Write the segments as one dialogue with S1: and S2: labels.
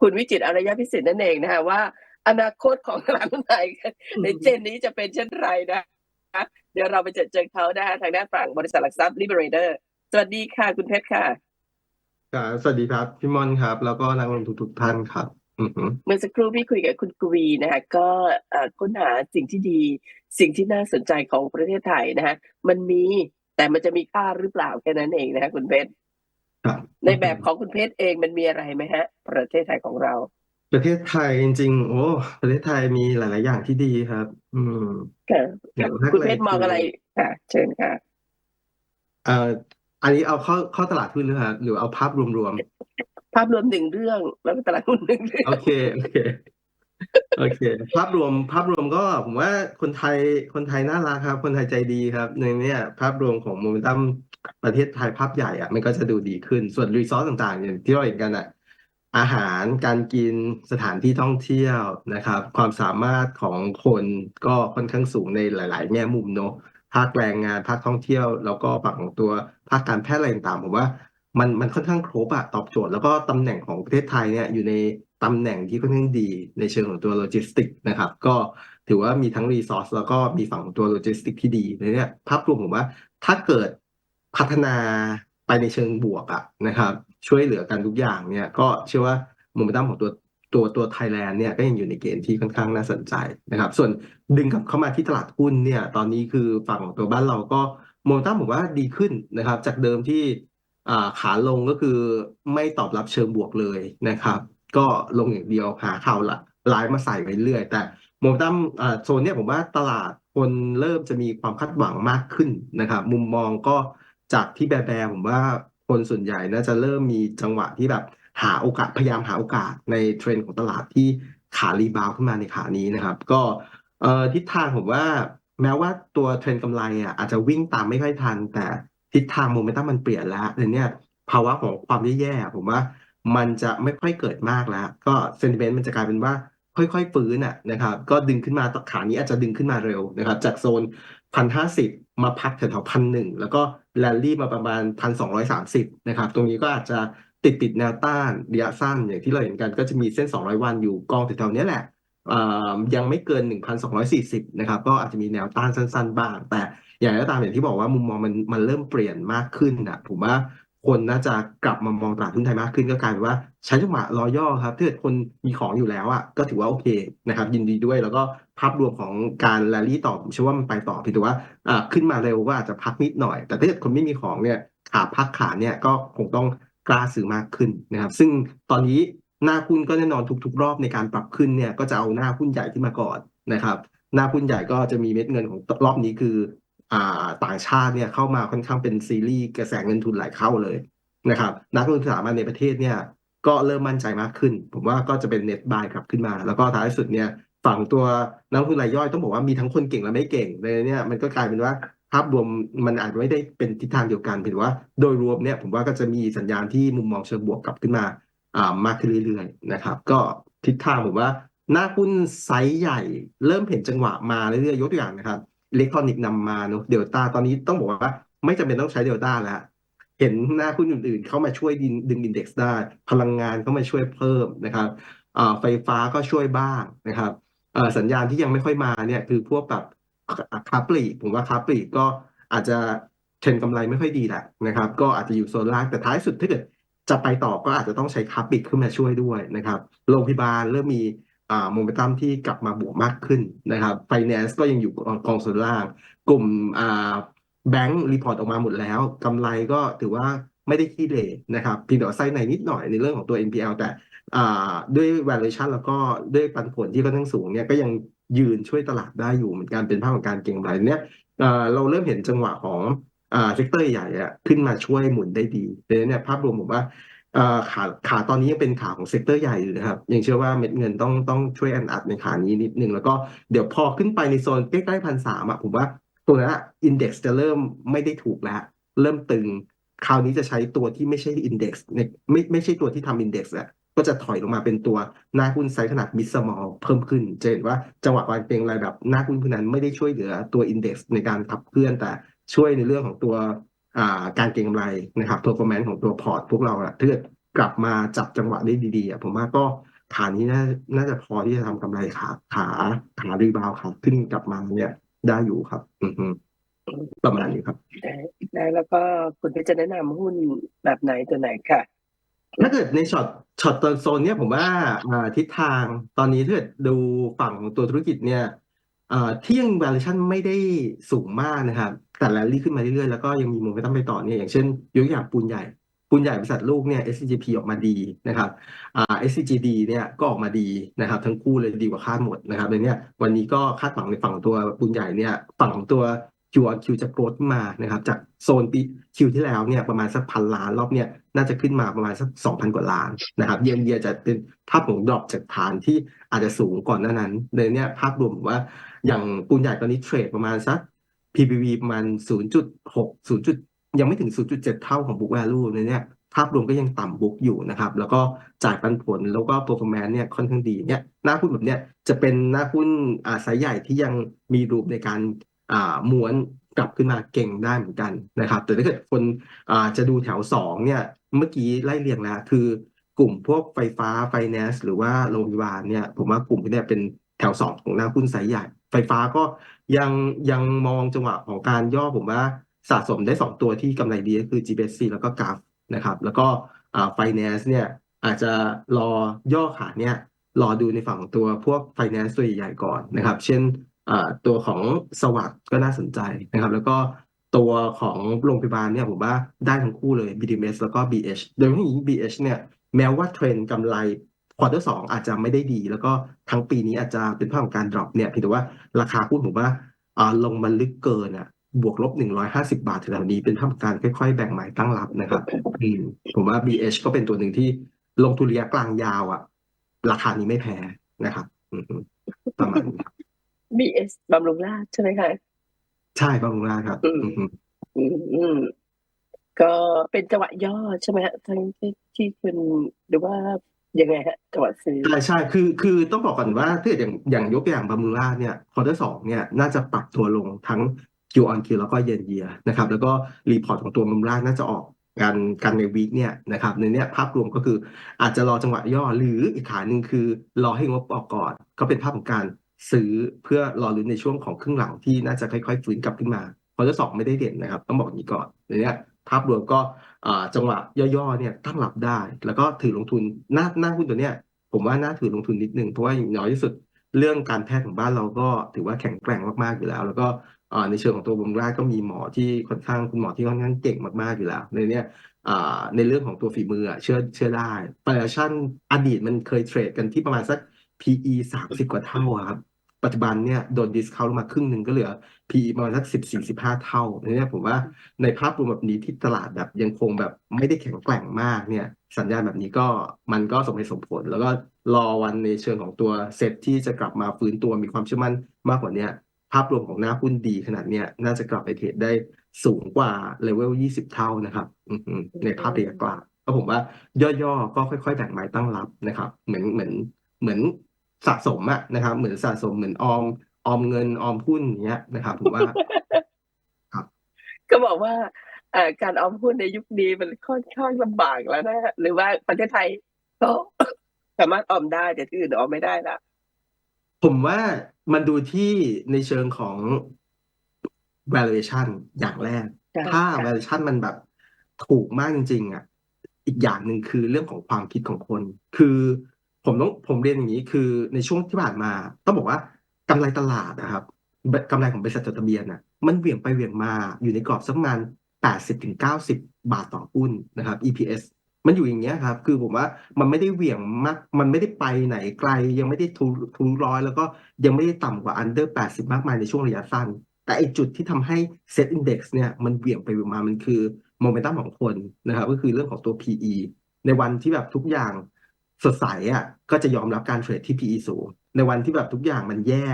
S1: คุณวิจิตรอารยพิสิทธิ์นั่นเองนะคะว่า อนาคตของตลาดหุ้นไทยในเจนนี้จะเป็นเช่นไรนะคะเดี๋ยวเราไปเจอเจอเขานะคะทางด้านฝั่งบริษัทหลักทรัพย์ Liberator สวัสดีค่ะ คุณเพชรค่ะ
S2: ครับสวัสดีครับ พี่มอนครับ แล้วก็นักลงทุนทุกๆท่านครับอือฮึ
S1: เมื่อสักครู่พี่คุยกับคุณกวีนะคะก็เอ่อค้นหาสิ่งที่ดี สิ่งที่น่าสนใจของประเทศไทยนะคะมันมีแต่มันจะมีค่าหรือเปล่าแค่นั้นเองนะคะคุณเพชร
S2: ครับ
S1: ในแบบของคุณเพชรเองมันมีอะไรไหมฮะ ประเทศไทยของเรา
S2: ประเทศไทยจริงๆ โอ้ ประเทศไทยมีหลาย ๆ อย่างที่ดีครับ อืม
S1: ค่ะ
S2: อย่างแรก
S1: คุณ
S2: เล
S1: เพ
S2: ย
S1: ชรมอง
S2: คือ
S1: อะไรค่ะเชิญค่ะ
S2: เอ่ออันนี้เอาเข้าเข้าตลาดหุ้นหรือครับหรือเอาภาพรวม
S1: ภาพรวมหนึ่งเรื่องแล้วก็ตลาดหุ้นหนึ่งเรื่อ
S2: ๆ
S1: ง
S2: โอเคโอเค โอเค ภาพรวมภาพรวมก็ผมว่าคนไทยคนไทยน่ารักครับ คนไทยใจดีครับ ในเนี้ยภาพรวมของโมเมนตัม ประเทศไทยภาพใหญ่อะมันก็จะดูดีขึ้นส่วนรีซอสต่างๆอย่างที่เราเห็นกันอะอาหารการกินสถานที่ท่องเที่ยวนะครับ ความสามารถของคนก็ค่อนข้างสูงในหลาย ๆ แง่มุมเนอะภาคแรงงานภาคท่องเที่ยว แล้วก็ฝั่งของตัวภาคการแพทย์อะไรต่างๆผมว่ามันมันค่อนข้างครบอะตอบโจทย์ แล้วก็ตำแหน่งของประเทศไทยเนี่ยอยู่ในตำแหน่งที่ค่อนข้างดีในเชิงของตัวโลจิสติกนะครับ ก็ถือว่ามีทั้งรีซอสแล้วก็มีฝั่งของตัวโลจิสติกที่ดีในเนี่ยภาพรวมผมว่าถ้าเกิด พัฒนาไปในเชิงบวกอะนะครับ ช่วยเหลือกันทุกอย่างเนี่ยก็เชื่อว่าโมเมนตัมของตัวตัวตัวไทยแลนด์เนี่ยก็ยังอยู่ในเกณฑ์ที่ค่อนข้างน่าสนใจนะครับ ส่วนดึงกลับเข้ามาที่ตลาดหุ้นเนี่ย ตอนนี้คือฝั่งของตัวบ้านเราก็โมเมนตัมผมว่าดีขึ้นนะครับ จากเดิมที่ขาลงก็คือไม่ตอบรับเชิงบวกเลยนะครับ ก็ลงอย่างเดียวหาข่าวละร้ายมาใส่ไปเรื่อย แต่โมเมนตัมโซนเนี่ยผมว่าตลาดคนเริ่มจะมีความคาดหวังมากขึ้นนะครับ มุมมองก็ จากที่แบแบผมว่าคนส่วนใหญ่น่าจะเริ่มมีจังหวะที่แบบหาโอกาสพยายามหาโอกาสในเทรนด์ของตลาดที่ขารีบาวขึ้นมาในขานี้นะครับ ก็เอ่อทิศทางผมว่าแม้ว่าตัวเทรนด์กำไรอะอาจจะวิ่งตามไม่ค่อยทัน แต่ทิศทางโมเมนตัมมันเปลี่ยนแล้วในเนี่ย ภาวะของความแย่ๆผมว่ามันจะไม่ค่อยเกิดมากแล้ว ก็เซนติเมนต์มันจะกลายเป็นว่าค่อยๆฟื้นอะนะครับ ก็ดึงขึ้นมาขานี้อาจจะดึงขึ้นมาเร็วนะครับ จากโซนพันห้าสิบมาพักแถวๆพันหนึ่งแล้วก็ แลนดี้มาประมาณ 1,230 นะครับ ตรงนี้ก็อาจจะติดติดแนวต้านระยะสั้นอย่างที่เราเห็นกันก็จะมีเส้น 200 วันอยู่กองแถวๆนี้แหละอ่ายังไม่เกิน 1,240 นะครับ ก็อาจจะมีแนวต้านสั้น ๆ บ้าง แต่อย่างไรก็ตามอย่างที่บอกว่ามุมมองมันมันเริ่มเปลี่ยนมากขึ้นนะผมว่า คนน่าจะกลับมามองตลาดหุ้นไทยมากขึ้นก็กลายเป็นว่าใช้จังหวะรอย่อครับถ้าเกิดคนมีของอยู่แล้วอะก็ถือว่าโอเคนะครับ ยินดีด้วยแล้วก็ภาพรวมของการแรลลี่ต่อผมเชื่อว่ามันไปต่อเพียงแต่ว่าอ่าขึ้นมาเร็วก็อาจจะพักนิดหน่อย แต่ถ้าเกิดคนไม่มีของเนี่ยขาพักขาเนี่ยก็คงต้องกล้าซื้อมากขึ้นนะครับ ซึ่งตอนนี้หน้าหุ้นก็แน่นอนทุก ๆ รอบในการปรับขึ้นเนี่ยก็จะเอาหน้าหุ้นใหญ่ที่มาก่อนนะครับหน้าหุ้นใหญ่ก็จะมีเม็ดเงินของรอบนี้คือ ต่างชาติเนี่ยเข้ามาค่อนข้างเป็นซีรีส์กระแสเงินทุนไหลเข้าเลยนะครับ นักลงทุนสถาบันในประเทศเนี่ยก็เริ่มมั่นใจมากขึ้น ผมว่าก็จะเป็นเน็ตบายกลับขึ้นมา แล้วก็ท้ายสุดเนี่ยฝั่งตัวนักลงทุนรายย่อยต้องบอกว่ามีทั้งคนเก่งและไม่เก่งเลยเนี่ยมันก็กลายเป็นว่าภาพรวมมันอาจจะไม่ได้เป็นทิศทางเดียวกันเพียงแต่ว่าโดยรวมเนี่ยผมว่าก็จะมีสัญญาณที่มุมมองเชิงบวกกลับขึ้นมาอ่ามากขึ้นเรื่อยๆนะครับ ก็ทิศทางผมว่าหน้าหุ้นไซส์ใหญ่ เริ่มเห็นจังหวะมาเรื่อยๆยกตัวอย่างนะครับ อิเล็กทรอนิกส์นำมาเนอะเดลต้าตอนนี้ต้องบอกว่า ไม่จำเป็นต้องใช้เดลต้าแล้วเห็นหน้าหุ้นอื่นๆ เข้ามาช่วยดึงดินเด็กซ์ได้ พลังงานเข้ามาช่วยเพิ่มนะครับไฟฟ้าก็ช่วยบ้างนะครับสัญญาณที่ยังไม่ค่อยมาเนี่ยคือพวกแบบคาปลีผมว่าคาปลีกก็อาจจะเทรนกำไรไม่ค่อยดีแหละนะครับ ก็อาจจะอยู่โซนล่างแต่ท้ายสุดถ้าเกิดจะไปต่อก็อาจจะต้องใช้คาปิกขึ้นมาช่วยด้วยนะครับ โรงพยาบาลเริ่มมี โมเมนตัมที่กลับมาบวกมากขึ้นนะครับไฟแนนซ์ก็ยังอยู่กองส่วนล่าง กลุ่มอ่าแบงก์รีพอร์ตออกมาหมดแล้วกำไรก็ถือว่าไม่ได้ขี้เหร่นะครับเพียงแต่ว่าไส้ในนิดหน่อยในเรื่องของตัว NPL แต่อ่าด้วย valuation แล้วก็ด้วยปันผลที่ค่อนข้างสูงเนี่ยก็ยังยืนช่วยตลาดได้อยู่เหมือนกันเป็นภาพของการเก็งกำไรเนี่ยเราเริ่มเห็นจังหวะของอ่าเซกเตอร์ใหญ่อะขึ้นมาช่วยหมุนได้ดีดังนั้นเนี่ยภาพรวมผมว่า ขาขาตอนนี้ยังเป็นขาของเซกเตอร์ใหญ่อยู่นะครับ ยังเชื่อว่าเม็ดเงินต้องต้องช่วยอันอัดในขานี้นิดนึง แล้วก็เดี๋ยวพอขึ้นไปในโซนใกล้ๆพันสามอะผมว่าตัวนั้นอินเด็กซ์จะเริ่มไม่ได้ถูกแล้ว เริ่มตึง คราวนี้จะใช้ตัวที่ไม่ใช่อินเด็กซ์ไม่ไม่ใช่ตัวที่ทำอินเด็กซ์อะก็จะถอยลงมาเป็นตัวหน้าหุ้นไซส์ขนาดมิดสมอลเพิ่มขึ้นจะเห็นว่าจังหวะการเก็งรายแบบหน้าหุ้นพวกนั้นไม่ได้ช่วยเหลือตัวอินเด็กซ์ในการขับเคลื่อนแต่ช่วยในเรื่องของตัว การเก็งกำไรนะครับ performance ของตัวพอร์ตพวกเราอะถ้าเกิดกลับมาจับจังหวะได้ดีๆอะผมว่าก็ขานี้น่าน่าจะพอที่จะทำกำไรขาขาขารีบาวขาขึ้นกลับมาเนี่ยได้อยู่ครับอือฮึประมาณนี้ครับ
S1: ได้ได้แล้วก็คุณเพชรจะแนะนำหุ้นแบบไหนตัวไหนค่ะ
S2: ถ้าเกิดในช็อตช็อตตอนโซนเนี่ยผมว่าอ่าทิศทางตอนนี้ถ้าเกิดดูฝั่งของตัวธุรกิจเนี่ย อ่อที่ยัง valuation ไม่ได้สูงมากนะครับ แต่แรลลี่ขึ้นมาเรื่อยๆ แล้วก็ยังมีโมเมนตัมไปต่อเนี่ยอย่างเช่นยกอย่างปูนใหญ่ ปูนใหญ่บริษัทลูกเนี่ย SCGP ออกมาดีนะครับอ่า SCGD เนี่ยก็ออกมาดีนะครับ ทั้งคู่เลยดีกว่าคาดหมดนะครับในเนี้ยวันนี้ก็คาดหวังในฝั่งของตัวปูนใหญ่เนี่ยฝั่งของตัว Q on Q จะโกรธมานะครับจากโซนปีคิวที่แล้วเนี่ยประมาณสักพันล้านรอบเนี่ยน่าจะขึ้นมาประมาณสักสองพันกว่าล้านนะครับเยียเยียจะเป็นภาพของดรอปจากฐานที่อาจจะสูงก่อนหน้านั้นเลยเนี่ยภาพรวมว่าอย่างปูนใหญ่ตอนนี้เทรดประมาณสัก PBV ประมาณ 0.6 0. ยังไม่ถึง 0.7 เท่าของ book value ในเนี่ยภาพรวมก็ยังต่ำ book อยู่นะครับ แล้วก็จ่ายปันผลแล้วก็ performance เนี่ยค่อนข้างดีเนี่ยหน้าหุ้นแบบเนี้ยจะเป็นหน้าหุ้นอาไซส์ใหญ่ที่ยังมีรูปในการ ม้วนกลับขึ้นมาเก่งได้เหมือนกันนะครับ แต่ถ้าเกิดคนจะดูแถวสองเนี่ย เมื่อกี้ไล่เรียงแล้ว คือกลุ่มพวกไฟฟ้าไฟแนนซ์หรือว่าโรงพยาบาลเนี่ย ผมว่ากลุ่มพวกเนี้ยเป็นแถวสองของน้าหุ้นไซส์ใหญ่ ไฟฟ้าก็ยังยังมองจังหวะของการย่อผมว่าสะสมได้สองตัวที่กำไรดีก็คือ GBC แล้วก็ GAF นะครับ แล้วก็ไฟแนนซ์เนี่ยอาจจะรอย่อขาเนี่ยรอดูในฝั่งของตัวพวกไฟแนนซ์ตัวใหญ่ๆก่อนนะครับ เช่น ตัวของสวัสด์ก็น่าสนใจนะครับ แล้วก็ตัวของโรงพยาบาลเนี่ยผมว่าได้ทั้งคู่เลย BDMs แล้วก็ BH โดยเฉพาะอย่างยิ่ง BH เนี่ยแม้ว่าเทรนด์กำไรควอเตอร์สองอาจจะไม่ได้ดี แล้วก็ทั้งปีนี้อาจจะเป็นภาพของการ drop เนี่ยเพียงแต่ว่าราคาหุ้นผมว่าอ่าลงมาลึกเกินอะบวกลบ150บาทแถวๆนี้เป็นภาพของการค่อยๆ แบ่งหมายตั้งรับนะครับอืมผมว่า BH ก็เป็นตัวหนึ่งที่ลงทุนระยะกลางยาวอะ ราคานี้ไม่แพ้นะครับอืมประมาณนี้ครับ
S1: BS บำรุงราษฎร์ใช่ไหมคะ
S2: ใช่บางราครับ
S1: อืม
S2: อือฮึ
S1: อืมอืมก็เป็นจังหวะย่อใช่ไหมฮะทั้งที่ที่คุณหรือว่ายังไงฮะจังหวะซื้อ
S2: ใช่ใช่คือคือต้องบอกก่อนว่าถ้าเกิดอย่างอย่างยกตัวอย่างบามูล่าเนี่ยควอเตอร์สองเนี่ยน่าจะปรับตัวลงทั้ง Q on Q แล้วก็เยนเยียนะครับ แล้วก็รีพอร์ตของตัวบามูล่าน่าจะออกกันกันในวีคเนี่ยนะครับในเนี้ยภาพรวมก็คืออาจจะรอจังหวะย่อหรืออีกขาหนึ่งคือรอให้งบออกก่อน ก็เป็นภาพของการ ซื้อเพื่อรอลุ้นในช่วงของครึ่งหลังที่น่าจะค่อยๆฟื้นกลับขึ้นมาควอเตอร์สองไม่ได้เด่นนะครับ ต้องบอกอย่างนี้ก่อนในเนี้ยภาพรวมก็จังหวะย่อๆเนี่ยตั้งรับได้ แล้วก็ถือลงทุนหน้าหน้าหุ้นตัวเนี้ยผมว่าน่าถือลงทุนนิดนึงเพราะว่าอย่างน้อยที่สุดเรื่องการแพทย์ของบ้านเราก็ถือว่าแข็งแกร่งมากๆอยู่แล้ว แล้วก็ในเชิงของตัวบำรุงรารก็มีหมอที่ค่อนข้างคุณหมอที่ค่อนข้างเก่งมากๆอยู่แล้ว ในเนี้ยในเรื่องของตัวฝีมือเชื่อเชื่อได้ valuation อดีตมันเคยเทรดกันที่ประมาณสัก PE สามสิบกว่าเท่าครับ ปัจจุบันเนี่ยโดนดิสคาวลงมาครึ่งหนึ่งก็เหลือ PE ประมาณสักสิบสี่สิบห้าเท่าในเนี้ยผมว่าในภาพรวมแบบนี้ที่ตลาดแบบยังคงแบบไม่ได้แข็งแกร่งมากเนี่ย สัญญาณแบบนี้ก็มันก็สมเหตุสมผล แล้วก็รอวันในเชิงของตัวเซ็ตที่จะกลับมาฟื้นตัวมีความเชื่อมั่นมากกว่านี้ภาพรวมของหน้าหุ้นดีขนาดเนี้ยน่าจะกลับไปเทรดได้สูงกว่าเลเวลยี่สิบเท่านะครับในภาพระยะกลางก็ผมว่าย่อๆ ก็ค่อยๆ แบ่งไม้ตั้งรับนะครับ เหมือนเหมือนเหมือน สะสมอะนะครับ เหมือนสะสมเหมือนออมออมเงินออมหุ้นอย่างเงี้ยนะครับผมว่า
S1: ก็บอกว่าเอ่อการออมหุ้นในยุคนี้มันค่อนข้างลำบากแล้วนะฮะหรือว่าประเทศไทยก็สามารถออมได้แต่ที่อื่นออมไม่ได้ละ
S2: ผมว่ามันดูที่ในเชิงของ valuation อย่างแรก
S1: ใช่
S2: ถ้า
S1: ค่ะ
S2: valuation มันแบบถูกมากจริงๆอะอีกอย่างหนึ่งคือเรื่องของความคิดของคน คือ ผมต้องผมเรียนอย่างนี้คือในช่วงที่ผ่านมา ต้องบอกว่ากำไรตลาดนะครับกำไรของบริษัทจดทะเบียนอะมันเหวี่ยงไปเหวี่ยงมาอยู่ในกรอบสักประมาณ80ถึง90 บาทต่อหุ้นนะครับ EPS มันอยู่อย่างเงี้ยครับ คือผมว่ามันไม่ได้เหวี่ยงมาก มันไม่ได้ไปไหนไกล ยังไม่ได้ทุทุร้อย แล้วก็ยังไม่ได้ต่ำกว่า under 80มากมายในช่วงระยะสั้น แต่ไอจุดที่ทำให้ Set Index เนี่ยมันเหวี่ยงไปเหวี่ยงมา มันคือโมเมนตัมของคนนะครับ ก็คือเรื่องของตัว PE ในวันที่แบบทุกอย่าง สดใสอะ ก็จะยอมรับการเทรดที่ PE สูง ในวันที่แบบทุกอย่างมันแย่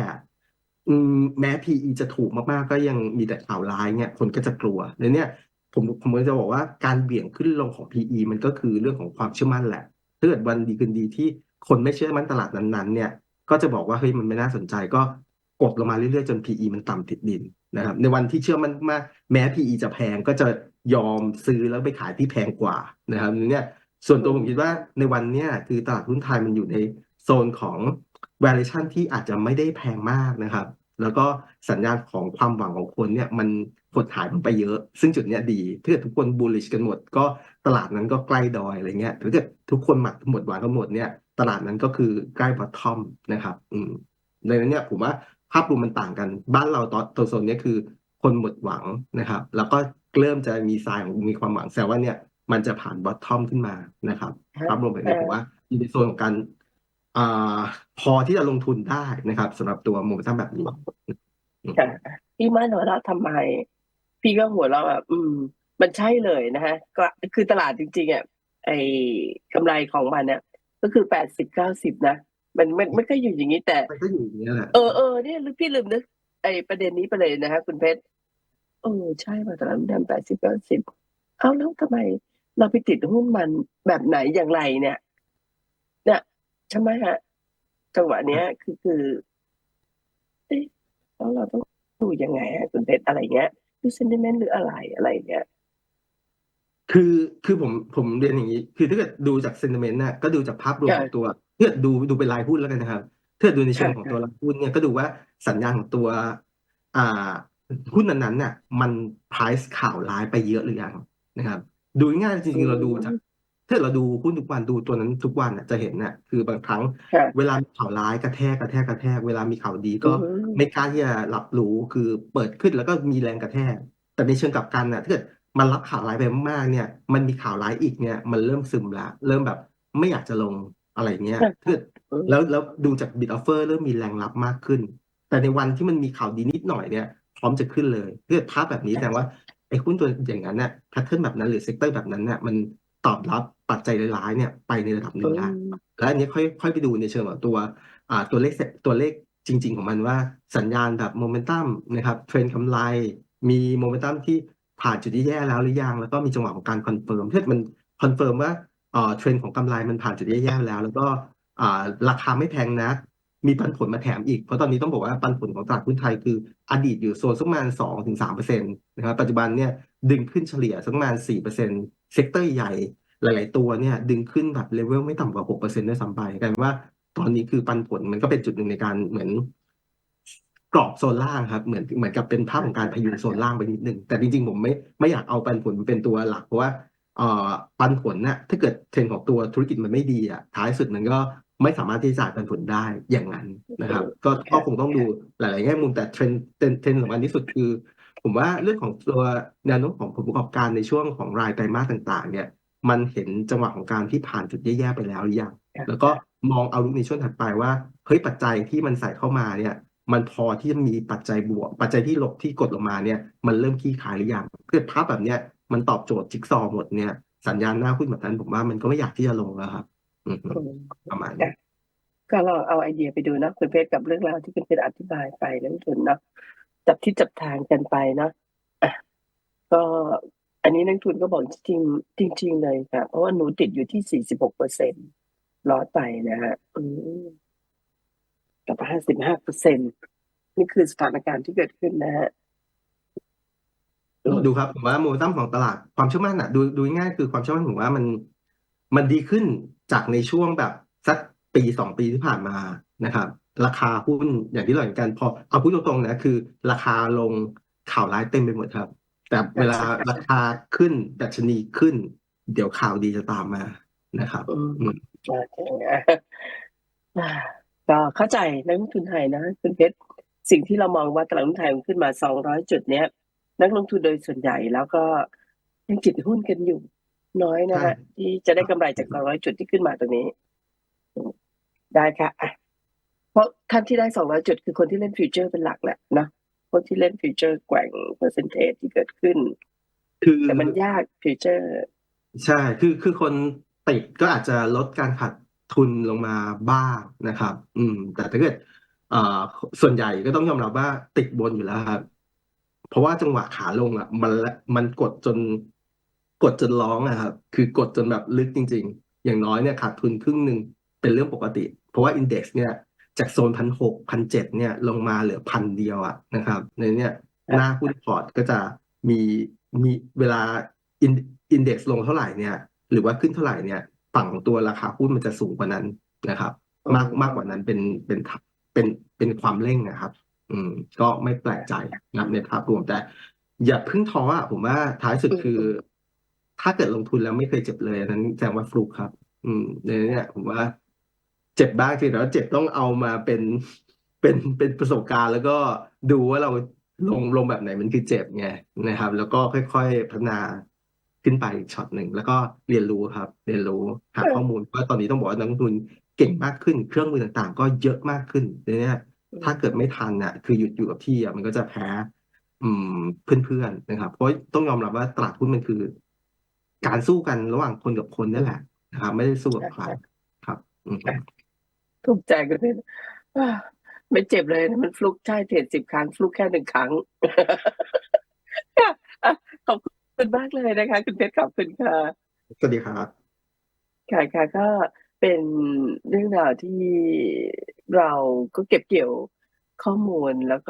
S2: อืมแม้ PE จะถูกมากๆ ก็ยังมีแต่ข่าวร้ายเนี่ยคนก็จะกลัวในเนี่ยผมผมจะบอกว่าการเบี่ยงขึ้นลงของ PE มันก็คือเรื่องของความเชื่อมั่นแหละถ้าเกิดวันดีคืนดีที่คนไม่เชื่อมั่นตลาดนั้นๆ เนี่ย ก็จะบอกว่าเฮ้ยมันไม่น่าสนใจก็กดลงมาเรื่อยๆจน PE มันต่ำติดดินนะครับ ในวันที่เชื่อมั่นมากแม้ PE จะแพงก็จะยอมซื้อแล้วไปขายที่แพงกว่านะครับเนี่ย ส่วนตัวผมคิดว่าในวันเนี้ยคือตลาดหุ้นไทยมันอยู่ในโซนของ valuation ที่อาจจะไม่ได้แพงมากนะครับ แล้วก็สัญญาณของความหวังของคนเนี่ยมันหดหายลงไปเยอะ ซึ่งจุดเนี้ยดีถ้าเกิดทุกคน bullish กันหมด ก็ตลาดนั้นก็ใกล้ดอยอะไรเงี้ยถ้าเกิดทุกคนหมักหมดหวังกันหมดเนี่ยตลาดนั้นก็คือใกล้ bottom นะครับ อืมในนั้นเนี่ยผมว่าภาพรวมมันต่างกัน บ้านเราตอนตัวโซนเนี้ยคือคนหมดหวังนะครับ แล้วก็เริ่มจะมีทรายของมีความหวังแสดงว่าเนี่ย มันจะผ่าน bottom ขึ้นมานะครับ
S1: ครับ
S2: ภาพรวมแบบนี้
S1: เอ่อ
S2: ผมว่าอยู่ในโซนของการอ่าพอที่จะลงทุนได้นะครับสำหรับตัวโมเมนตัมแบบนี้
S1: ค่ะพี่มาหัวเราะทำไม พี่ก็หัวเราะแบบอืม มันใช่เลยนะฮะก็คือตลาดจริงๆอะไอ้กำไรของมันเนี่ยก็คือแปดสิบเก้าสิบนะมันมันมันก็อยู่อย่างนี้แต่
S2: มันก็อยู่อย่างนี้ยแหละ
S1: เออเออเนี่ยพี่ลืมนึกไอ้ประเด็นนี้ไปเลยนะฮะคุณเพชรเออใช่ป่ะตลาดหุ้นแดงแปดสิบเก้าสิบเอ้าแล้วทำไม เราไปติดหุ้นมันแบบไหนอย่างไรเนี่ยเนี่ยใช่ไหมฮะจังหวะเนี้ยคือคือเอ๊ะแล้วเราต้องดูยังไงฮะคุณเพชรอะไรเงี้ยดูเซนติเมนต์หรืออะไรอะไรเงี้ย
S2: คือคือผมผมเรียนอย่างนี้ คือถ้าเกิดดูจากเซน t ิเมนต์น่ะก็ดูจากภาพรวม
S1: ค่ะ
S2: ของตัวถ้าเกิดดูดูเป็นรายหุ้นแล้วกันนะครับถ้าเกิดดูในเชิง
S1: ค่ะ
S2: ของตัวรายหุ้นเนี่ยก็ดูว่าสัญญาณของตัว อ่าหุ้นนั้นๆน่ะ มัน price ข่าวร้ายไปเยอะหรือยังนะครับ ดูง่ายๆจริงๆเราดูจากถ้าเราดูหุ้นทุกวันดูตัวนั้นทุกวันน่ะจะเห็นน่ะคือบางครั้ง
S1: ค่ะ
S2: เวลามีข่าวร้ายกระแทกกระแทกกระแทก เวลามีข่าวดีก็
S1: อือฮึ
S2: ไม่กล้าที่จะรับรู้คือเปิดขึ้นแล้วก็มีแรงกระแทก แต่ในเชิงกลับกันน่ะถ้าเกิดมันรับข่าวร้ายไปมากๆเนี่ย มันมีข่าวร้ายอีกเนี่ย มันเริ่มซึมละเริ่มแบบไม่อยากจะลงอะไรเงี้ย
S1: ค่ะ
S2: ถ้าเกิด
S1: อืม
S2: แล้วแล้วดูจากบิดออฟเฟอร์เริ่มมีแรงรับมากขึ้น แต่ในวันที่มันมีข่าวดีนิดหน่อยเนี่ย พร้อมจะขึ้นเลยถ้าเกิดภาพแบบนี้แสดงว่า ไอ้หุ้นตัวอย่างนั้นเนี่ยแพทเทิร์นแบบนั้นหรือเซกเตอร์แบบนั้นเนี่ยมันตอบรับปัจจัยร้ายๆเนี่ยไปในระดับหนึ่งละแล้วอันนี้ค่อยค่อยไปดูในเชิงของตัวอ่าตัวเลขเสตัวเลขจริง ๆ ของมันว่าสัญญาณแบบโมเมนตัมนะครับเทรนด์กำไร มีโมเมนตัมที่ผ่านจุดที่แย่แล้วหรือยังแล้วก็มีจังหวะของการคอนเฟิร์มถ้ามันคอนเฟิร์มว่าอ่าเทรนด์ของกำไรมันผ่านจุดที่แย่แล้ว แล้วก็อ่าราคาไม่แพงนะ มีปันผลมาแถมอีก เพราะตอนนี้ต้องบอกว่าปันผลของตลาดหุ้นไทยคืออดีตอยู่โซนสักประมาณสองถึงสามเปอร์เซ็นต์นะครับปัจจุบันเนี่ยดึงขึ้นเฉลี่ยสักประมาณสี่เปอร์เซ็นต์เซกเตอร์ใหญ่หลาย ๆ ตัวเนี่ยดึงขึ้นแบบเลเวลไม่ต่ำกว่าหกเปอร์เซ็นต์ด้วยซ้ำไปกลายเป็นว่าตอนนี้คือปันผลมันก็เป็นจุดหนึ่งในการเหมือนกรอบโซนล่างครับเหมือนเหมือนกับเป็นภาพของการพยุงโซนล่างไปนิดนึงแต่จริง ๆ ผมไม่ไม่อยากเอาปันผลเป็นตัวหลักเพราะว่าเอ่อปันผลน่ะถ้าเกิดเทรนของตัวธุรกิจมันไม่ดีอะท้ายสุดมันก็ ไม่สามารถที่จะจ่ายปันผลได้อย่างนั้นนะครับ ก็ก็คงต้องดูหลายๆแง่มุมแต่เทรนด์เทรนด์เทรนด์สำคัญที่สุดคือ ผมว่าเรื่องของตัวแนวโน้มของผลประกอบการในช่วงของรายไตรมาสต่าง ๆ เนี่ย มันเห็นจังหวะของการที่ผ่านจุดแย่ๆไปแล้วหรือยัง
S1: ค่ะ
S2: แล้วก็มองเอาลุกในช่วงถัดไปว่าเฮ้ยปัจจัยที่มันใส่เข้ามาเนี่ยมันพอที่จะมีปัจจัยบวก ปัจจัยที่ลบที่กดลงมาเนี่ยมันเริ่มคลี่คลายหรือยังเพื่อภาพแบบเนี้ยมันตอบโจทย์จิ๊กซอว์หมดเนี่ยสัญญาณหน้าหุ้นแบบนั้นผมว่ามันก็ไม่อยากที่จะลงแล้วครับอืม
S1: อืม
S2: ประมาณนี้
S1: ก็ลองเอาไอเดียไปดูนะคุณเพชรกับเรื่องราวที่คุณเพชรอธิบายไปนักลงทุนเนาะจับทิศจับทางกันไปเนาะอะก็อันนี้นักลงทุนก็บอกจริงจริง ๆ เลยค่ะ เพราะว่าหนูติดอยู่ที่สี่สิบหกเปอร์เซ็นร้อยไปนะฮะอืมกับห้าสิบห้าเปอร์เซ็นนี่คือสถานการณ์ที่เกิดขึ้นนะฮะอืม
S2: ดูครับผมว่าโมเมนตัมของตลาดความเชื่อมั่นอะ ดูดูง่ายๆคือความเชื่อมั่นผมว่ามันมันดีขึ้น จากในช่วงแบบสักปีสองปีที่ผ่านมานะครับ ราคาหุ้นอย่างที่เราเห็นกันพอเอาพูดตรงๆนะคือ ราคาลงข่าวร้ายเต็มไปหมดครับ แต่เวลาราคาขึ้นดัชนีขึ้น เดี๋ยวข่าวดีจะตามมานะครับ
S1: อืม
S2: อืม
S1: โอเคอะอ่าก็เข้าใจนักลงทุนไทยนะคุณเพชรสิ่งที่เรามองว่าตลาดหุ้นไทยมันขึ้นมา 200 จุดเนี้ย นักลงทุนโดยส่วนใหญ่แล้วก็ยังจิตหุ้นกันอยู่ น้อยนะฮะ
S2: ใช่
S1: ที่จะได้กำไรจาก200 จุดที่ขึ้นมาตรงนี้ ได้ค่ะอะเพราะท่านที่ได้ 200 จุด คือคนที่เล่นฟิวเจอร์เป็นหลักแหละนะคนที่เล่นฟิวเจอร์แกว่งเปอร์เซนเทจที่เกิดขึ้น
S2: คือ
S1: แต่มันยากฟิวเจอร์
S2: ใช่ คือคือคนติดก็อาจจะลดการขาดทุนลงมาบ้างนะครับ อืม แต่ถ้าเกิดเอ่อส่วนใหญ่ก็ต้องยอมรับว่าติดบนอยู่แล้วครับ เพราะว่าจังหวะขาลงอะ มันละมันกดจน กดจนร้องอะครับ คือกดจนแบบลึกจริง ๆ อย่างน้อยเนี่ยขาดทุนครึ่งหนึ่งเป็นเรื่องปกติ เพราะว่าอินเด็กซ์เนี่ยจากโซนพันหกพันเจ็ดเนี่ยลงมาเหลือพันเดียวอะนะครับในเนี่ยหน้าหุ้นพอร์ตก็จะมีมีเวลาอินอินเด็กซ์ลงเท่าไหร่เนี่ย หรือว่าขึ้นเท่าไหร่เนี่ยฝั่งตัวราคาหุ้นมันจะสูงกว่านั้นนะครับ มากมากกว่านั้นเป็นเป็นเป็นเป็นความเร่งนะครับ อืม ก็ไม่แปลกใจนะในภาพรวมแต่ อย่าเพิ่งท้ออะผมว่าท้ายสุดคือ ถ้าเกิดลงทุนแล้วไม่เคยเจ็บเลยอันนั้นแสดงว่าฟลุกครับ อืมในนี้เนี่ยผมว่าเจ็บบ้างทีแต่ว่าเจ็บต้องเอามาเป็นเป็นเป็นประสบการณ์ แล้วก็ดูว่าเราลงลงแบบไหนมันคือเจ็บไงนะครับ แล้วก็ค่อยๆพัฒนาขึ้นไปอีกช็อตหนึ่งแล้วก็เรียนรู้ครับ เรียนรู้หา
S1: เออ
S2: ข้อมูลเพราะตอนนี้ต้องบอกว่านักลงทุนเก่งมากขึ้น เครื่องมือต่างๆ ก็เยอะมากขึ้นในเนี้ยถ้าเกิดไม่ทันน่ะ คือหยุดอยู่กับที่อะมันก็จะแพ้ อืมเพื่อนๆนะครับ เพราะต้องยอมรับว่าตลาดหุ้นมันคือ การสู้กันระหว่างคนกับคนนั่นแหละนะครับ ไม่ได้สู้กับใครครับอืม
S1: ถูกใจกันเลยอ่าไม่เจ็บเลยนะมันฟลุกใช่เทรดสิบครั้ง ฟลุกแค่หนึ่งครั้งค่ะอะขอบคุณมากเลยนะคะ คุณเพชรขอบคุณค่ะ
S2: สวัสดีครับ
S1: ค่ะค่ะก็เป็นเรื่องราวที่เราก็เก็บเกี่ยวข้อมูลแล้วก็